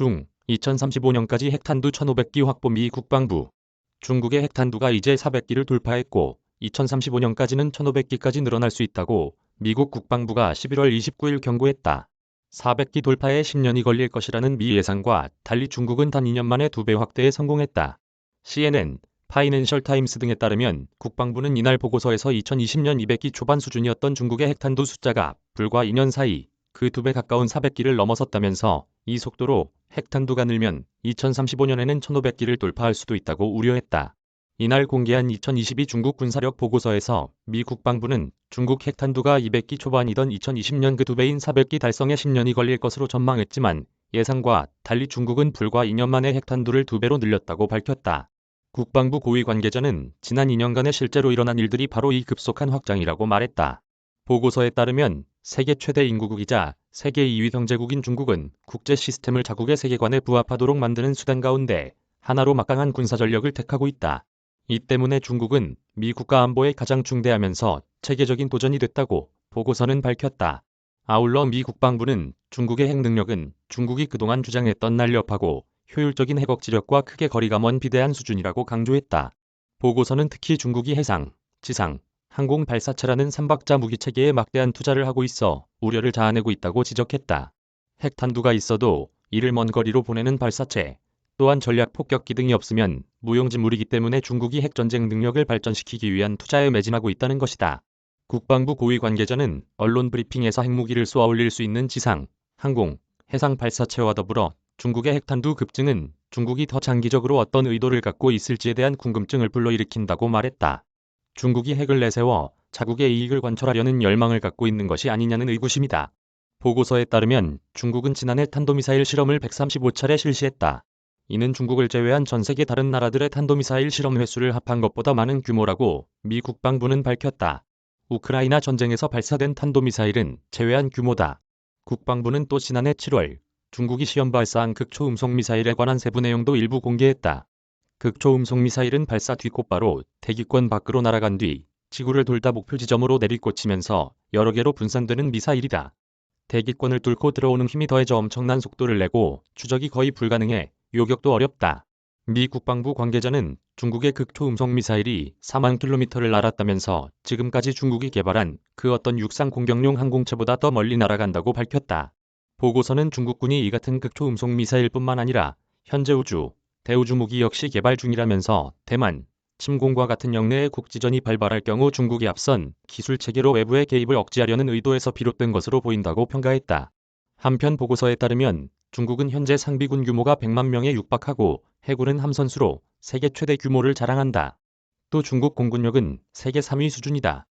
중 2035년까지 핵탄두 1,500기 확보 미 국방부 중국의 핵탄두가 이제 400기를 돌파했고 2035년까지는 1,500기까지 늘어날 수 있다고 미국 국방부가 11월 29일 경고했다. 400기 돌파에 10년이 걸릴 것이라는 미 예상과 달리 중국은 단 2년 만에 2배 확대에 성공했다. CNN, 파이낸셜 타임스 등에 따르면 국방부는 이날 보고서에서 2020년 200기 초반 수준이었던 중국의 핵탄두 숫자가 불과 2년 사이 그두배 가까운 400기를 넘어섰다면서 이 속도로 핵탄두가 늘면 2035년에는 1500기를 돌파할 수도 있다고 우려했다. 이날 공개한 2022 중국 군사력 보고서에서 미 국방부는 중국 핵탄두가 200기 초반이던 2020년 그 두 배인 400기 달성에 10년이 걸릴 것으로 전망했지만 예상과 달리 중국은 불과 2년 만에 핵탄두를 두 배로 늘렸다고 밝혔다. 국방부 고위 관계자는 지난 2년간에 실제로 일어난 일들이 바로 이 급속한 확장이라고 말했다. 보고서에 따르면 세계 최대 인구국이자 세계 2위 경제국인 중국은 국제 시스템을 자국의 세계관에 부합하도록 만드는 수단 가운데 하나로 막강한 군사 전력을 택하고 있다. 이 때문에 중국은 미 국가 안보에 가장 중대하면서 체계적인 도전이 됐다고 보고서는 밝혔다. 아울러 미 국방부는 중국의 핵 능력은 중국이 그동안 주장했던 날렵하고 효율적인 핵 억지력과 크게 거리가 먼 비대한 수준이라고 강조했다. 보고서는 특히 중국이 해상, 지상, 항공 발사체라는 삼박자 무기 체계에 막대한 투자를 하고 있어 우려를 자아내고 있다고 지적했다. 핵탄두가 있어도 이를 먼 거리로 보내는 발사체, 또한 전략 폭격기 등이 없으면 무용지물이기 때문에 중국이 핵전쟁 능력을 발전시키기 위한 투자에 매진하고 있다는 것이다. 국방부 고위 관계자는 언론 브리핑에서 핵무기를 쏘아 올릴 수 있는 지상, 항공, 해상 발사체와 더불어 중국의 핵탄두 급증은 중국이 더 장기적으로 어떤 의도를 갖고 있을지에 대한 궁금증을 불러일으킨다고 말했다. 중국이 핵을 내세워 자국의 이익을 관철하려는 열망을 갖고 있는 것이 아니냐는 의구심이다. 보고서에 따르면 중국은 지난해 탄도미사일 실험을 135차례 실시했다. 이는 중국을 제외한 전 세계 다른 나라들의 탄도미사일 실험 횟수를 합한 것보다 많은 규모라고 미 국방부는 밝혔다. 우크라이나 전쟁에서 발사된 탄도미사일은 제외한 규모다. 국방부는 또 지난해 7월 중국이 시험 발사한 극초음속 미사일에 관한 세부 내용도 일부 공개했다. 극초음속 미사일은 발사 뒤 곧바로 대기권 밖으로 날아간 뒤 지구를 돌다 목표 지점으로 내리꽂히면서 여러 개로 분산되는 미사일이다. 대기권을 뚫고 들어오는 힘이 더해져 엄청난 속도를 내고 추적이 거의 불가능해 요격도 어렵다. 미 국방부 관계자는 중국의 극초음속 미사일이 4만 킬로미터를 날았다면서 지금까지 중국이 개발한 그 어떤 육상 공격용 항공체보다 더 멀리 날아간다고 밝혔다. 보고서는 중국군이 이 같은 극초음속 미사일뿐만 아니라 현재 우주, 대우주 무기 역시 개발 중이라면서 대만, 침공과 같은 영내의 국지전이 발발할 경우 중국이 앞선 기술 체계로 외부의 개입을 억제하려는 의도에서 비롯된 것으로 보인다고 평가했다. 한편 보고서에 따르면 중국은 현재 상비군 규모가 100만 명에 육박하고 해군은 함선수로 세계 최대 규모를 자랑한다. 또 중국 공군력은 세계 3위 수준이다.